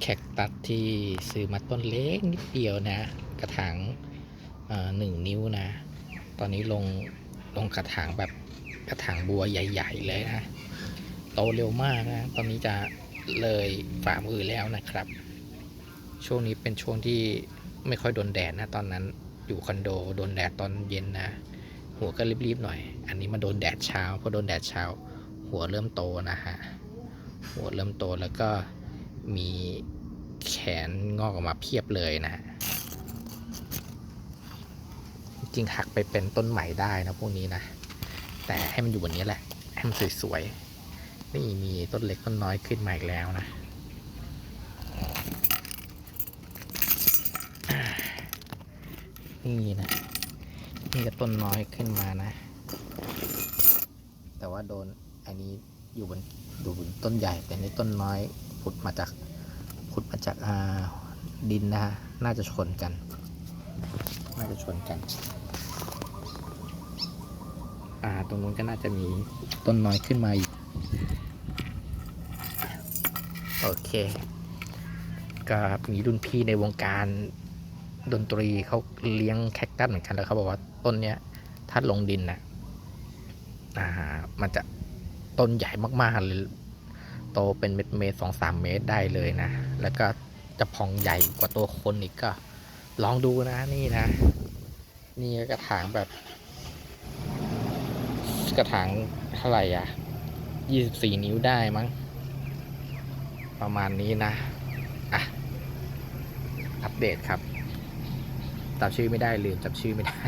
แคคตัสที่ซื้อมาต้นเล็กนิดเดียวนะ กระถางหนึ่งนิ้วนะ ตอนนี้ลงลงกระถางแบบกระถางบัวใหญ่ ๆ เลยนะโตเร็วมากนะ ตอนนี้จะเลยฝ่ามือแล้วนะครับ ช่วงนี้เป็นช่วงที่ไม่ค่อยโดนแดดนะ ตอนนั้นอยู่คอนโดโดนแดดตอนเย็นนะ หัวก็รีบๆหน่อย อันนี้มาโดนแดดเช้าพอโดนแดดเช้า หัวเริ่มโตนะฮะหัวเริ่มโตแล้วก็ มีแขนงอกออกมาเพียบเลยนะฮะจริงหักไปเป็นต้นใหม่ได้นะพวกนี้นะ แต่ให้มันอยู่บนนี้แหละ ให้มันสวยๆ นี่มีต้นเล็กต้นน้อยขึ้นมาอีกแล้วนะนี่นะนี่ก็ต้นน้อยขึ้นมานะ แต่ว่าโดนอันนี้ อยู่บนอยู่บนต้นใหญ่ แต่นี่ต้นน้อยผุดมาจากผุดมาจากาดินนะฮะน่าจะชนกัน น่าจะชนกันอ่าตรงนู้นก็น่าจะมีต้นน้อยขึ้นมาอีกโอเค ก็มีรุ่นพี่ในวงการดนตรีเขาเลี้ยงแคคตัสเหมือนกันแล้วเขาบอกว่าต้นเนี้ยถ้าลงดินนะอ่ามันจะ ต้นใหญ่มากๆเลยโตเป็นเม็ดเมตรสองสามเมตรได้เลยนะ แล้วก็จะพองใหญ่กว่าตัวคนอีกก็ ลองดูนะนี่นะ นี่กระถางแบบ กระถางเท่าไหร่อะยี่สิบสี่นิ้วได้มั้ง ประมาณนี้นะ อะ อัปเดตครับจำชื่อไม่ได้ลืมจำชื่อไม่ได้